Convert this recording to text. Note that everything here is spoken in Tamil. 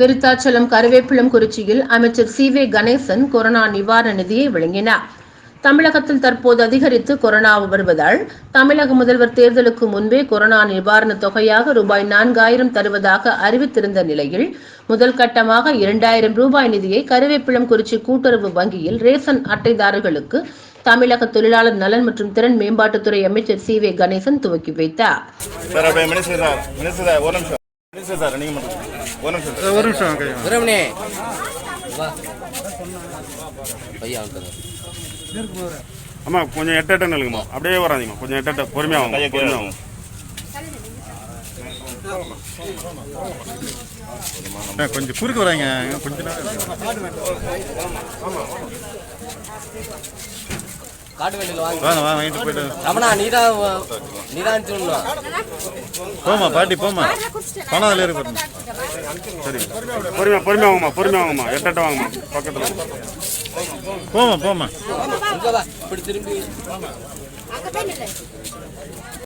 விருத்தாச்சலம் கருவேப்பிலம் குறிச்சியில் அமைச்சர் சி வே கணேசன் கொரோனா நிவாரண நிதியை வழங்கினார். தமிழகத்தில் தற்போது அதிகரித்து கொரோனா வருவதால் தமிழக முதல்வர் தேர்தலுக்கு முன்பே கொரோனா நிவாரண தொகையாக ரூபாய் நான்காயிரம் தருவதாக அறிவித்திருந்த நிலையில் முதல் கட்டமாக இரண்டாயிரம் ரூபாய் நிதியை கருவேப்பிலம் குறிச்சி கூட்டுறவு வங்கியில் ரேசன் அட்டைதாரர்களுக்கு தமிழக தொழிலாளர் நலன் மற்றும் திறன் மேம்பாட்டுத்துறை அமைச்சர் சி வே கணேசன் துவக்கி வைத்தார். சார் ஒரு மட்டும் ஒரு நிமிஷம் சார். ஒரு நிமிஷம் கையா வீரமணி அம்மா கொஞ்சம் எட்ட எட்ட நிலுங்கம்மா அப்படியே வராதீங்கம்மா. கொஞ்சம் எட்ட எட்ட பொறுமையாக கீழே பொறுமையாக கொஞ்சம் குறுக்கு வராங்க. கொஞ்ச நேரம் காட்டு வண்டியில் வாங்க. வாங்க வாங்க வாங்கிட்டு போயிட்டு ரமணா நீதான் நீதான் சொல்லணும் போமா பாட்டி போமா பணம் அதில் இருக்கு சரி. பொறுமையாக பொறுமையாக வாங்கம்மா பொறுமையாக வாங்கம்மா. எட்ட எட்ட வாங்கம்மா. பக்கத்தில். போமா போமா இங்க வா இப்படி திரும்பி.